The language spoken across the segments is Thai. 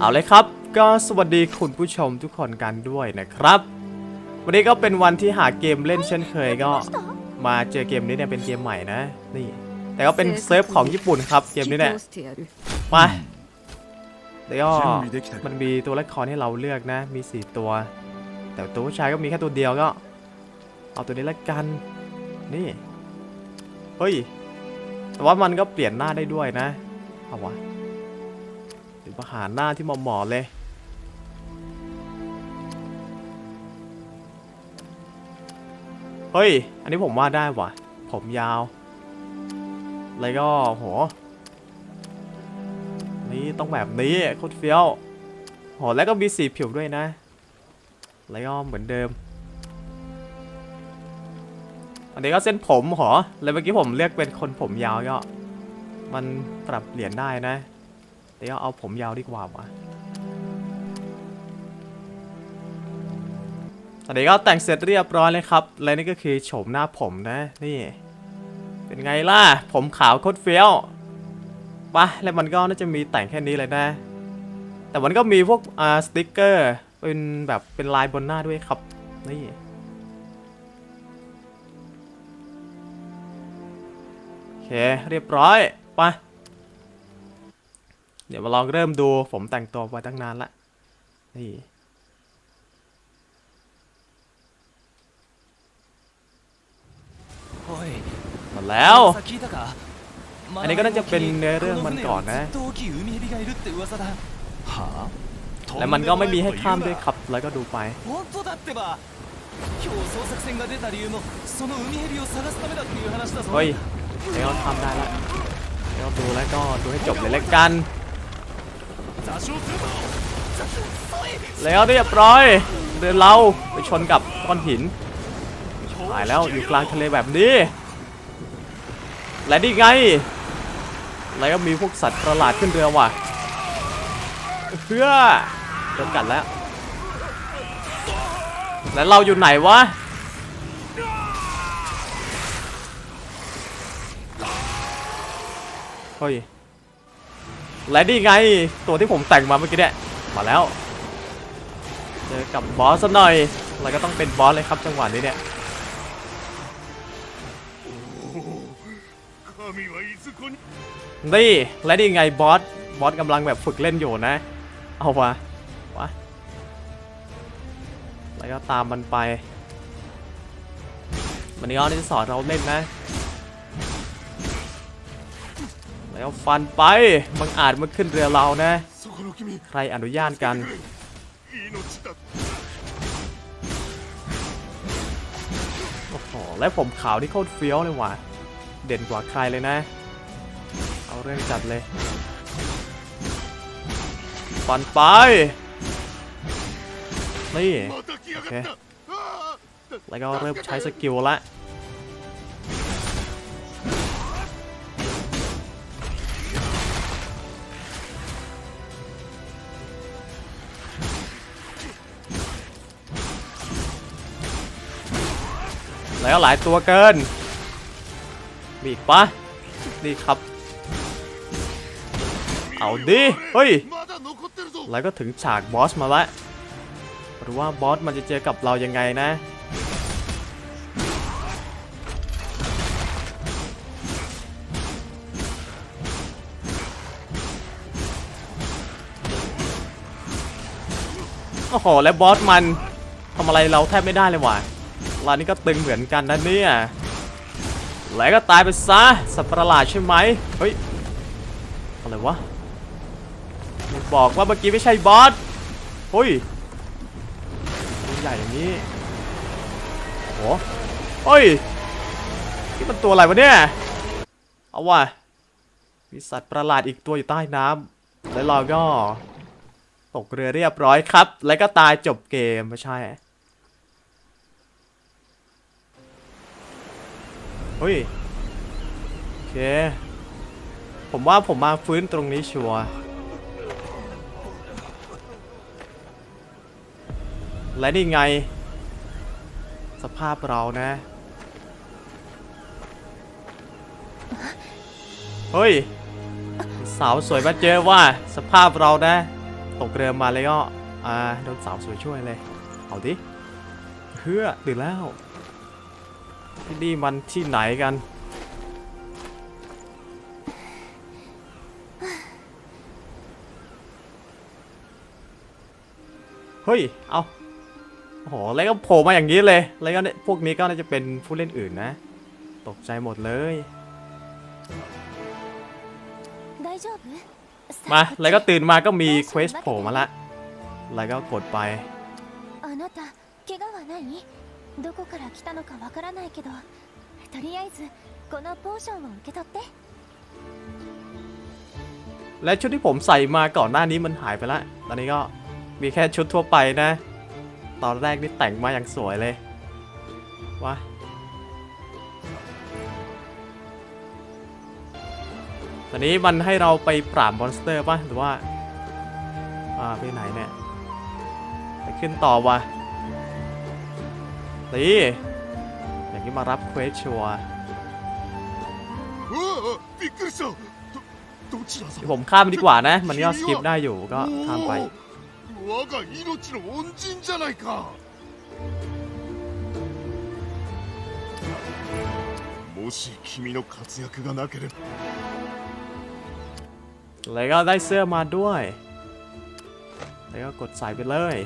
เอาเลยครับ ก็สวัสดีคุณผู้ชมทุกคนกันด้วยนะครับ วันนี้ก็เป็นวันที่หาเกมเล่นเช่นเคยก็ มาเจอเกมนี้เนี่ยเป็นเกมใหม่นะนี่แต่ก็เป็นเซิร์ฟของญี่ปุ่นครับเกมนี้เนี่ยมาแล้วก็มันมีตัวละครให้เราเลือกนะ มี 4 ตัว แต่ตัวผู้ชายก็มีแค่ตัวเดียวก็ เอาตัวนี้ละกันนี่เฮ้ยแต่ว่ามันก็เปลี่ยนหน้าได้ด้วยนะเอาวะ ประหารหน้าที่หมอหมอๆเลย เฮ้ย อันนี้ผมว่าได้ว่ะ ผมยาว แล้วก็โห นี่ต้องแบบนี้โคตรเฟี้ยวโหแล้วก็มีสีผิวด้วยนะ แล้วก็เหมือนเดิม อันนี้ก็เส้นผมหรอเลยเมื่อกี้ผมเลือกเป็นคนผมยาวก็มันปรับเปลี่ยนได้นะ แต่ก็เอาผมยาวดีกว่าวะตอนนี้ก็แต่งเสร็จเรียบร้อยเลยครับ และนี่ก็คือโฉมหน้าผมนะ นี่ เป็นไงล่ะ ผมขาวโคตรเฟี้ยวปะแล้วมันก็น่าจะมีแต่งแค่นี้เลยนะ แต่มันก็มีพวกอ่าสติกเกอร์ เป็นแบบเป็นลายบนหน้าด้วยครับ นี่โอเค เรียบร้อย ไป เดี๋ยวมาลองเริ่มดูผมแต่งตัวไว้ตั้งนานละนี่มาแล้ว อันนี้ก็น่าจะเป็นเนเรื่องมันก่อนนะและมันก็ไม่มีให้ข้ามด้วยครับ แล้วก็ดูไปเฮ้ยแล้วข้ามได้แล้วแล้วดูแล้วก็ดูให้จบเลยแล้วกัน แล้วเรียบร้อยเรือเราไปชนกับก้อนหินตายแล้วอยู่กลางทะเลแบบนี้ และนี่ไง แล้วก็มีพวกสัตว์ประหลาดขึ้นเรือว่ะเพื่อโดนกัดแล้ว แล้วเราอยู่ไหนวะเฮ้ย และนี่ไงตัวที่ผมแต่งมาเมื่อกี้เนี่ยมาแล้วเจอกับบอสหน่อยเราก็ต้องเป็นบอสเลยครับจังหวะนี้เนี่ยนี่และนี่ไงบอสบอสกำลังแบบฝึกเล่นอยู่นะ เอาวะวะแล้วก็ตามมันไปมันนี้อ้อนี่สอนเราเล่นนะ แล้วฟันไปบางอาจมาขึ้นเรือเรานะ ใครอนุญาตกันโอ้โหและผมขาวที่โคตรเฟี้ยวเลยว่ะ เด่นกว่าใครเลยนะ เอาเรื่องจัดเลย ฟันไป นี่ โอเค แล้วก็เริ่มใช้สกิลละ ล้วหลายตัวเกิน มีอีปะนี่ครับ เอาดิ เฮ้ย แล้วก็ถึงฉากบอสมาละหรู้ว่าบอสมันจะเจอกับเรายังไงนะ โอ้โห และบอสมันทำอะไรเราแทบไม่ได้เลยว่ะ เรานี่ก็ตึงเหมือนกันนะเนี่ยแล้วก็ตายไปซะสัตว์ประหลาดใช่ไหมเฮ้ยอะไรวะบอกว่าเมื่อกี้ไม่ใช่บอสเฮ้ยตัวใหญ่อย่างนี้โอ้เฮ้ยนี่มันตัวอะไรวะเนี่ย เอาว่ะมีสัตว์ประหลาดอีกตัวอยู่ใต้น้ำแล้วเราก็ตกเรือเรียบร้อยครับ แล้วก็ตายจบเกมไม่ใช่ เฮ้ยโอเค ผมว่าผมมาฟื้นตรงนี้ชัวร์และนี่ไง สภาพเรานะ เฮ้ย สาวสวยมาเจอว่าสภาพเรานะ ตกเรือมาเลยก็อ่าโดนสาวสวยช่วยเลย เอาดิเพื่อตื่นแล้ว ที่นี่มันที่ไหนกัน เฮ้ย เอาโอ้โหแล้วก็โผล่มาอย่างนี้เลย แล้วก็พวกนี้ก็น่าจะเป็นผู้เล่นอื่นนะ ตกใจหมดเลย มา แล้วก็ตื่นมาก็มีเควสโผล่มาละ แล้วก็กดไป どこから来たのかわからないけどとりあえずこのポーションを受け取って และชุดที่ผมใส่มาก่อนหน้านี้มันหายไปละ ตอนนี้ก็มีแค่ชุดทั่วไปนะ ตอนแรกนี่แต่งมาอย่างสวยเลยว้าตอนนี้มันให้เราไปปราบมอนสเตอร์ป่ะ หรือว่า อ่า ไปไหนเนี่ย ไปขึ้นต่อวะ ตีอย่างนี้มารับเควสชัวผมข้ามดีกว่านะ มันก็สกิปได้อยู่ก็ข้ามไปแล้วก็ได้เสื้อมาด้วย แล้วก็กดใส่ไปเลย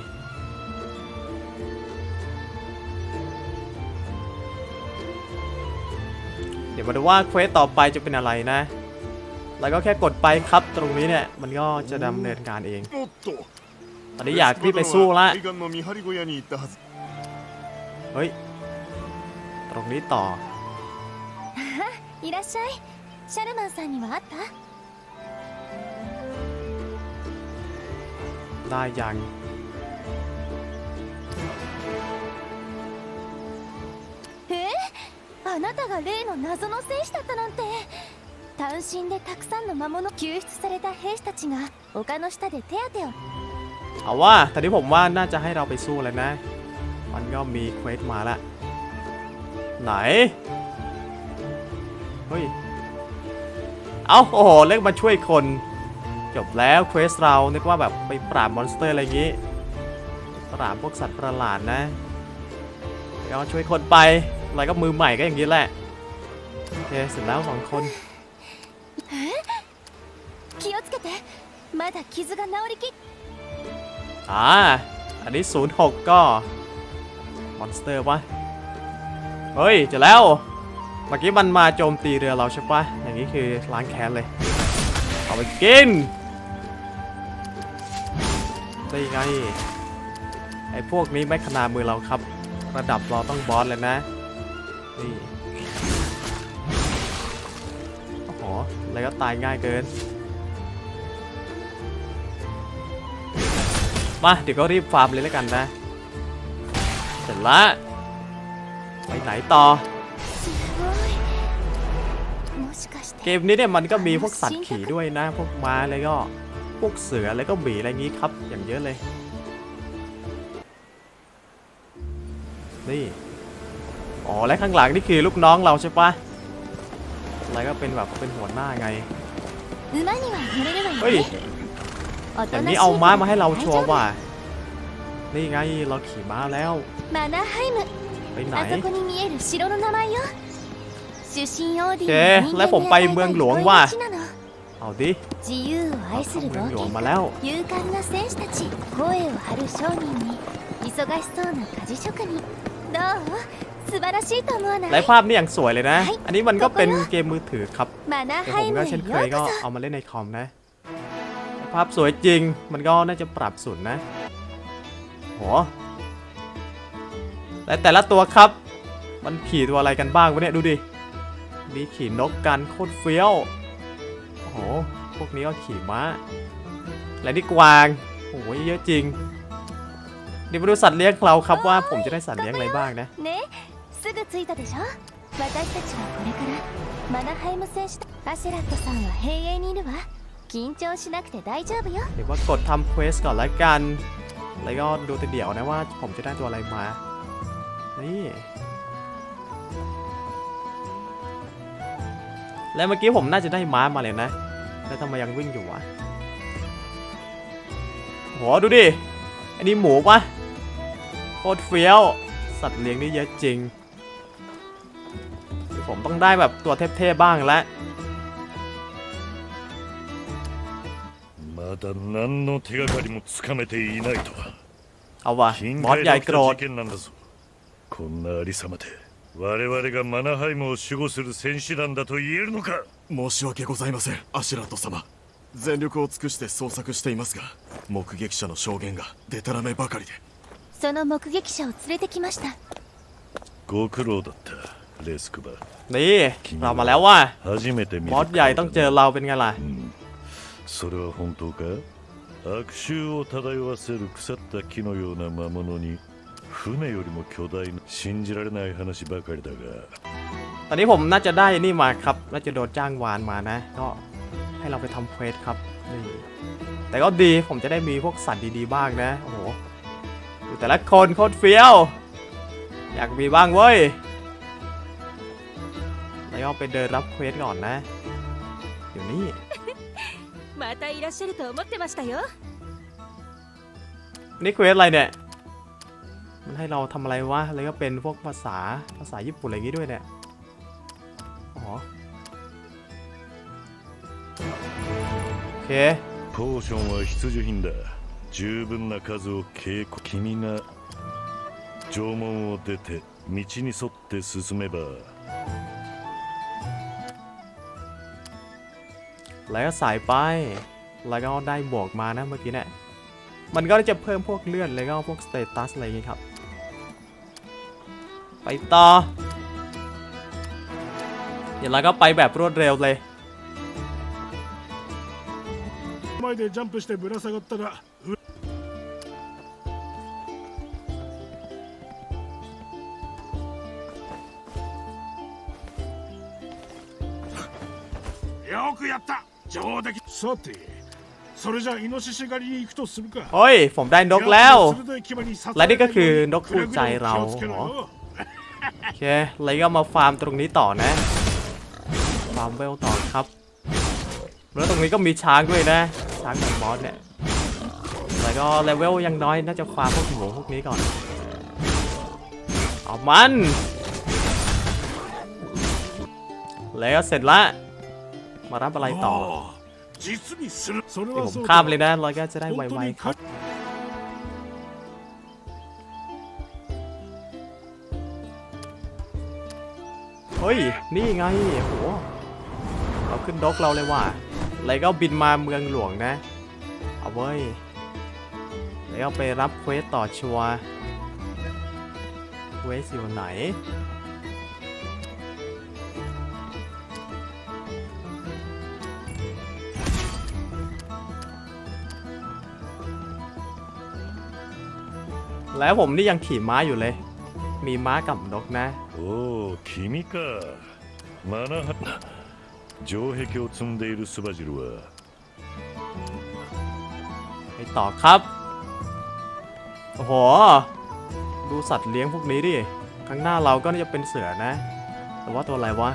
ดี๋ยวมาดูว่าเควสต่อไปจะเป็นอะไรนะ แล้วก็แค่กดไปครับตรงนี้เนี่ย มันก็จะดำเนินการเอง おっと ตอนนี้อยากรีบไปสู้ละ 海岸の見張り小屋に行ったはず เฮ้ย ตรงนี้ต่อ いらっしゃいシャルマンさんには会った ได้ยัง あなたが例の謎の戦士だったなんて単身でたくさんの魔物救出された兵士たちが丘の下で手当てを เอาว่าตอนนี้ผมว่าน่าจะให้เราไปสู้แล้วนะ มันก็มีเควสมาละ ไหน เฮ้ย เอาโอ้โห เล็กมาช่วยคน จบแล้วเควสเรา นึกว่าแบบไปปราบมอนสเตอร์อะไรอย่างงี้ ปราบพวกสัตว์ประหลาดนะแล้วก็ช่วยคนไป อะไรก็มือใหม่ก็อย่างนี้แหละโอเคเสร็จแล้วสองคนอ่าอันนี้ 06 ก็มอนสเตอร์วะเฮ้ยจะแล้วเมื่อกี้มันมาโจมตีเรือเราใช่ปะอย่างนี้คือล้างแค้นเลย เอาไปกินได้ไงไอ้พวกนี้ไม่ขนาดมือเราครับ ระดับเราต้องบอสเลยนะ นี่โอ้โหแล้วก็ตายง่ายเกิน มาเดี๋ยวก็รีบฟาร์มเลยแล้วกันนะเสร็จละไปไหนต่อ เกมนี้เนี่ยมันก็มีพวกสัตว์ขี่ด้วยนะ พวกม้าแล้วก็พวกเสือแล้วก็หมีอะไรงี้ครับ อย่างเยอะเลย นี่ อ๋อและข้างหลังนี่คือลูกน้องเราใช่ปะอะไรก็เป็นแบบเป็นหัวหน้าไงเฮ้ยแต่นี้เอาม้ามาให้เราชัวร์ว่านี่ไงเราขี่ม้าแล้วไปไหนโอเคแล้วผมไปเมืองหลวงว่ะเอาดิเขาเมืองหลวงมาแล้ว 勇敢な戦士たち声を張る商人に忙しそうな鍛冶職人どう素晴らしいと思わない และภาพนี่อย่างสวยเลยนะ はい อันนี้มันก็เป็นเกมมือถือครับ マナ แต่ ハ ผ イ ม ム ก็ へ เช่นเค よ ยว ก็ こ เอามาเล่นในคอมนะ ภาพสวยจริง มันก็น่าจะปรับสุดนะโหแต่แต่ละตัวครับ มันขี่ตัวอะไรกันบ้างวะเนี่ยดูดิ มีขี่นกกันโคตรเฟี้ยว โอ้โห พวกนี้ก็ขี่ม้า และนี่กวาง โอ้โหเยอะจริง เดี๋ยวมาดูสัตว์เลี้ยงเราครับว่าผมจะได้สัตว์เลี้ยงอะไรบ้างนะ そね すぐ着いたでしょ私たちはこれからマナハイム戦士アシェラットさんは兵営にいるわ緊張しなくて大丈夫よ เดี๋ยวว่ากดทำเควสก่อนละกัน แล้วก็ดูแต่เดี๋ยวนะว่าผมจะได้ตัวอะไรมา นี่ แล้วเมื่อกี้ผมน่าจะได้ม้ามาเลยนะ แล้วทำไมยังวิ่งอยู่วะ โหดูดิ อันนี้หมูปะโคตรเฟี้ยว สัตว์เลี้ยงนี่เยอะจริงเดี๋ยว ผมต้องได้แบบตัวเทพๆบ้างแล้ว まだ何の手がかりもつかめていないとは เอาวะ 近 มอส 海 ใหญ่ で起き โกร た ธ 事件なんだぞこんなありさまで我々がマナハイムを守護する戦士団だと言えるのか申し訳ございませんアシュラート様全力を尽くして捜索していますが目撃者の証言がデタラメばかりでその目撃者を連れてきましたご苦労だったレスクバ นี่เรามาแล้วว่ะ 初めて見 มอสใหญ่ต้องเจอเราเป็นไงล่ะ それは本当か悪臭を漂わせる腐った木のような魔物に船よりも巨大な信じられない話ばかりだが ตอนนี้ผมน่าจะได้นี่มาครับ น่าจะโดนจ้างวานมานะ ก็ให้เราไปทำเควสครับ นี่ แต่ก็ดีผมจะได้มีพวกสัตว์ดีๆบ้างนะ โอ้โหดูแต่ละคนโคตรเฟี้ยว อยากมีบ้างเว้ย แล้วก็ไปเดินรับเควสก่อนนะ อยู่นี่ またいらっしゃると思ってましたよ นี่เควสอะไรเนี่ย มันให้เราทำอะไรวะ แล้วก็เป็นพวกภาษา ภาษาญี่ปุ่นอะไรอย่างงี้ด้วยเนี่ย อ๋อ โอเค ポーションは必需品だ十分な数を稽古君が城門を出て道に沿って進めば แล้วก็สายไป แล้วก็ได้บวกมานะเมื่อกี้เนี่ย มันก็จะเพิ่มพวกเลื่อนแล้วก็พวกสเตตัสอะไรอย่างงี้ครับ ไปต่อ เดี๋ยวเราก็ไปแบบรวดเร็วเลย 前でジャンプしてぶら下がったらうよくやった 上出来さてそれじゃイノシシ狩りに行くとするか เฮ้ย ผมได้นกแล้ว 鋭い牙に刺さ และ れ นี่ก็ ない คือ ように นกคู่ใจเรา くれぐれも気をつけろよ โอเค แล้วก็มาฟาร์มตรงนี้ต่อนะ ฟาร์มเวลต่อครับ แล้วตรงนี้ก็มีช้างด้วยนะ ช้างของบอสเนี่ย แล้วก็เลเวลยังน้อยน่าจะฟาร์มพวกหมูพวกนี้ก่อน เอามัน แล้วก็เสร็จละ มารับอะไรต่อเดี๋ยวผมข้ามเลยนะรอยก็จะได้ไวๆครับเฮ้ย นี่ไงโหเราขึ้นดอกเราเลยว่ะเลยก็บินมาเมืองหลวงนะ เอาเว้ยแล้วไปรับเควสต่อชัวเควสอยู่ไหน แล้วผมนี่ยังขี่ม้าอยู่เลย มีม้ากับนกนะ おお君かマナハ城壁を積んでいるスバジルは ไปต่อครับ โอ้โห ดูสัตว์เลี้ยงพวกนี้ดิ ข้างหน้าเราก็น่าจะเป็นเสือนะ แต่ว่าตัวอะไรวะ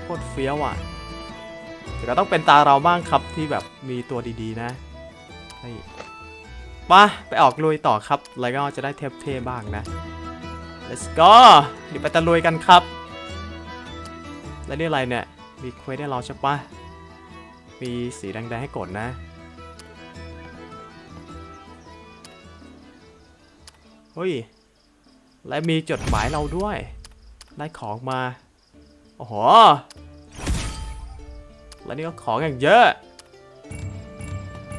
โคตรเฟี้ยวอ่ะแต่ก็ต้องเป็นตาเราบ้างครับที่แบบมีตัวดีๆนะเฮ้ มาไปออกลุยต่อครับแล้วก็จะได้เทปเทบ้างนะ let's go เดี๋ยวไปตะลุยกันครับ และนี่อะไรเนี่ย มีเควสให้เราใช่ปะมีสีแดงๆให้กดนะ เฮ้ย และมีจดหมายเราด้วย ได้ของมา โอ้โห แล้วนี่ก็ของอย่างเยอะ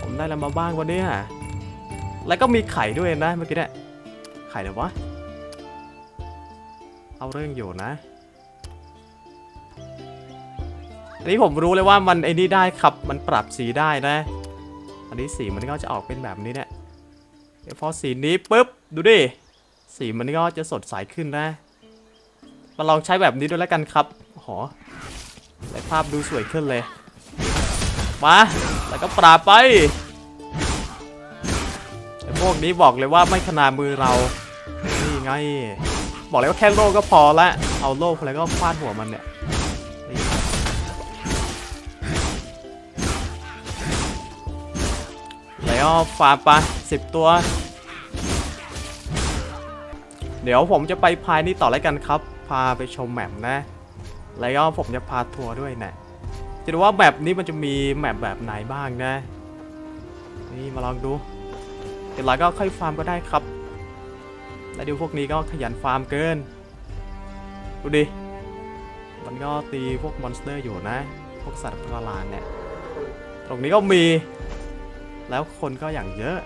ผมได้อะไรมาบ้างวันนี้ แล้วก็มีไข่ด้วยนะเมื่อกี้เนี่ยไข่เดี๋ยววะ เอาเรื่องอยู่นะ อันนี้ผมรู้เลยว่ามันไอ้นี่ได้ครับ มันปรับสีได้นะ อันนี้สีมันก็จะออกเป็นแบบนี้เนี่ยพอสีนี้ปุ๊บดูดิ สีมันก็จะสดใสขึ้นนะ มาลองใช้แบบนี้ด้วยแล้วกันครับโอ้โหได้ภาพดูสวยขึ้นเลย มา แล้วก็ปราบไป พวกนี้บอกเลยว่าไม่ขนาดมือเรา นี่ไง บอกเลยว่าแค่โล่ก็พอละ เอาโล่แล้วก็ฟาดหัวมันเนี่ยแล้วแล้วฟาร์มไปสิบตัว เดี๋ยวผมจะไปพายนี่ต่อแล้วกันครับ พาไปชมแมปนะ แล้วก็ผมจะพาทัวร์ด้วยนะจะดูว่าแมปนี้มันจะมีแมปแบบไหนบ้างนะ นี่มาลองดู เดี๋ยวเรก็ค่อยฟาร์มก็ได้ครับ แล้วดูพวกนี้ก็ขยันฟาร์มเกิน ดูดิ มันก็ตีพวกมอนสเตอร์อยู่นะ พวกสัตว์ประหลาดเนี่ย ตรงนี้ก็มี แล้วคนก็อย่างเยอะ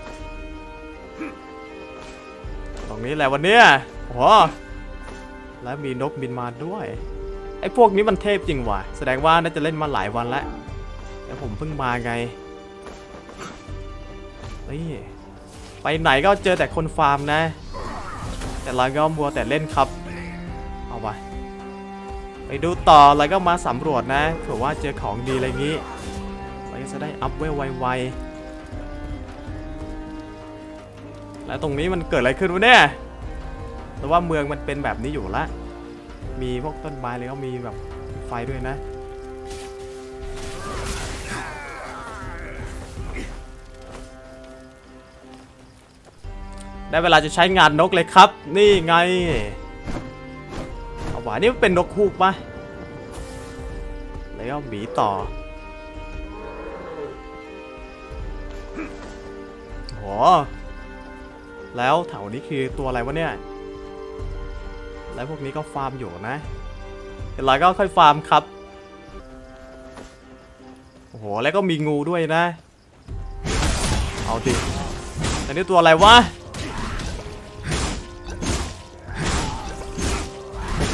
ตรงนี้แหละวันเนี้ยโอ้โหแล้วมีนกบินมาด้วย ไอ้พวกนี้มันเทพจริงว่ะ แสดงว่าน่าจะเล่นมาหลายวันแล้วแต่ผมเพิ่งมาไงนี่ ไปไหนก็เจอแต่คนฟาร์มนะ แต่เราก็มัวแต่เล่นครับ เอาไปไปดูต่อแล้วก็มาสำรวจนะเผื่อว่าเจอของดีอะไรงี้เราก็จะได้อัพเวลไวๆแล้วตรงนี้มันเกิดอะไรขึ้นวะเนี่ยหรือว่าเมืองมันเป็นแบบนี้อยู่ละมีพวกต้นไม้แล้วก็มีแบบไฟด้วยนะ ได้เวลาจะใช้งานนกเลยครับ นี่ไงเอาหวานี่มันเป็นนกฮูกปะแล้วหมีต่อโหแล้วแถวนี้คือตัวอะไรวะเนี่ย แล้วพวกนี้ก็ฟาร์มอยู่นะเดี๋ยวเรก็ค่อยฟาร์มครับโอ้โหแล้วก็มีงูด้วยนะ เอาดิอันนี้ตัวอะไรวะ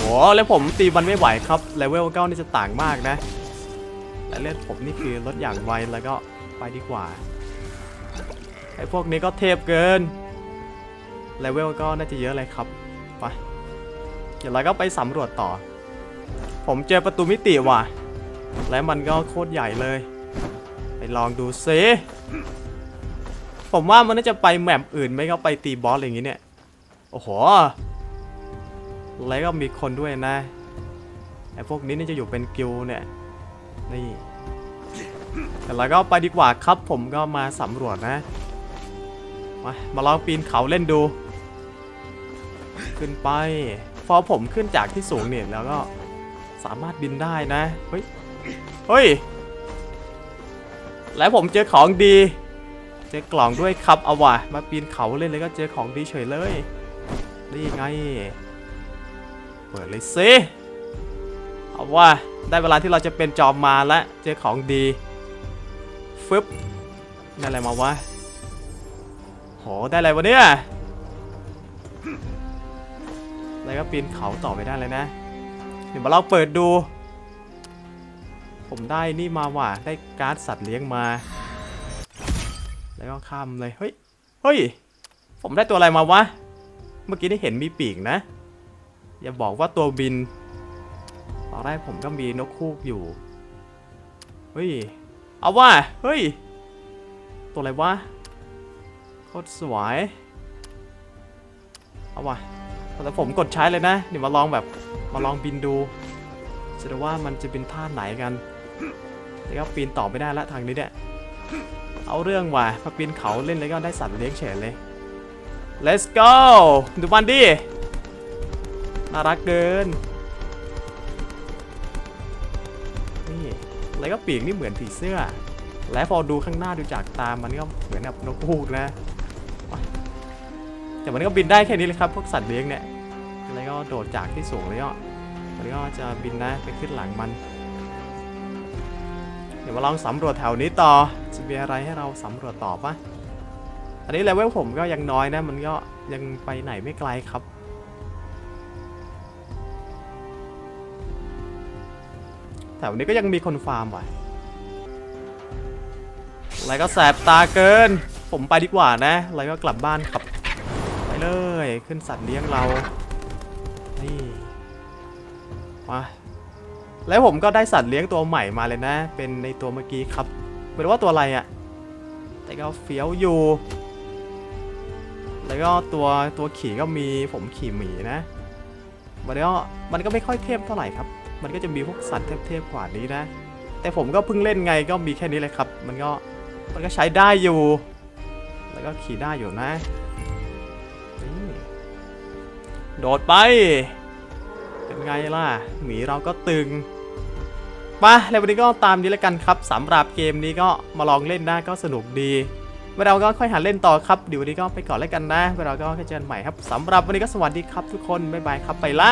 อ้แล้วผมตีมันไม่ไหวครับเลเวลเก้านี่จะต่างมากนะและเลือดผมนี่คือลดอย่างไวแล้วก็ไปดีกว่าไอ้พวกนี้ก็เทพเกินเลเวลก็น่าจะเยอะเลยครับไปเดี๋ยวเราก็ไปสำรวจต่อ ผมเจอประตูมิติว่ะ และมันก็โคตรใหญ่เลย ไปลองดูซิผมว่ามันน่าจะไปแมปอื่นไหม่ก็ไปตีบอสอะไรอย่างงี้เนี่ย โอ้โห แล้วก็มีคนด้วยนะไอ้พวกนี้นี่จะอยู่เป็นกิลเนี่ยนี่แต่เราก็ไปดีกว่าครับผมก็มาสำรวจนะ มามาลองปีนเขาเล่นดู ขึ้นไปพอผมขึ้นจากที่สูงเนี่ยแล้วก็สามารถบินได้นะ เฮ้ย เฮ้ย แล้วผมเจอของดี เจอกล่องด้วยครับเอาว่ะมาปีนเขาเล่นเลยก็เจอของดีเฉยเลย นี่ไง เปิดเลยสิเอาว่าได้เวลาที่เราจะเป็นจอมมาแล้วเจอของดีฟึบได้อะไรมาวะโหได้อะไรวะเนี่ยแล้วก็ปีนเขาต่อไปได้เลยนะ เดี๋ยวมาเราเปิดดู ผมได้นี่มาว่ะได้การ์ดสัตว์เลี้ยงมา แล้วก็ข้ามเลยเฮ้ยเฮ้ยผมได้ตัวอะไรมาวะเมื่อกี้ได้เห็นมีปีกนะ อย่าบอกว่าตัวบิน ตอนแรกผมก็มีนกคูกอยู่ เฮ้ย เอาว่า เฮ้ย ตัวอะไรวะ โคตรสวย เอาว่ะแต่ผมกดใช้เลยนะ เดี๋ยวมาลองแบบ มาลองบินดูจะดูว่ามันจะเป็นท่าไหนกันแล้วก็ปีนต่อไม่ได้ละทางนี้เนี่ย เอาเรื่องว่ะมาปีนเขาเล่นแล้วก็ได้สัตว์เลี้ยงเฉยเลย let's go ดูมันดิ น่ารักเกิน นี่แล้วก็ปีกนี่เหมือนผีเสื้อ และพอดูข้างหน้าดูจากตามันก็เหมือนกับนกฮูกนะ แต่มันก็บินได้แค่นี้เลยครับ พวกสัตว์เลี้ยงเนี่ย แล้วก็โดดจากที่สูงแล้วก็มันก็จะบินนะไปขึ้นหลังมัน เดี๋ยวมาลองสำรวจแถวนี้ต่อ จะมีอะไรให้เราสำรวจต่อปะอันนี้เลเวลผมก็ยังน้อยนะ มันก็ยังไปไหนไม่ไกลครับ แถวนี้ก็ยังมีคนฟาร์มว่ะอะไรก็แสบตาเกิน ผมไปดีกว่านะอะไรก็กลับบ้านครับ ไปเลย ขึ้นสัตว์เลี้ยงเรา นี่มาแล้วผมก็ได้สัตว์เลี้ยงตัวใหม่มาเลยนะ เป็นในตัวเมื่อกี้ครับ ไม่รู้ว่าตัวอะไรอะ่ะ แต่ก็เฟี้ยวอยู่ แล้วก็ตัวตัวขี่ก็มีผมขี่หมีนะมันก็มันก็ไม่ค่อยเทพเท่าไหร่ครับ มันก็จะมีพวกสัตว์เทพๆกว่านี้นะ แต่ผมก็เพิ่งเล่นไงก็มีแค่นี้เลยครับ มันก็มันก็ใช้ได้อยู่ แล้วก็ขี่ได้อยู่นะนี่โดดไป เป็นไงล่ะ หมีเราก็ตึงมาแล้ววันนี้ก็ตามนี้แล้วกันครับสำหรับเกมนี้ก็มาลองเล่นนะก็สนุกดีไว้เราก็ค่อยหาเล่นต่อครับเดี๋ยววันนี้ก็ไปก่อนแล้วกันนะไว้เราก็ค่อยเจอกันใหม่ครับสำหรับวันนี้ก็สวัสดีครับทุกคนบ๊ายบายครับไปละ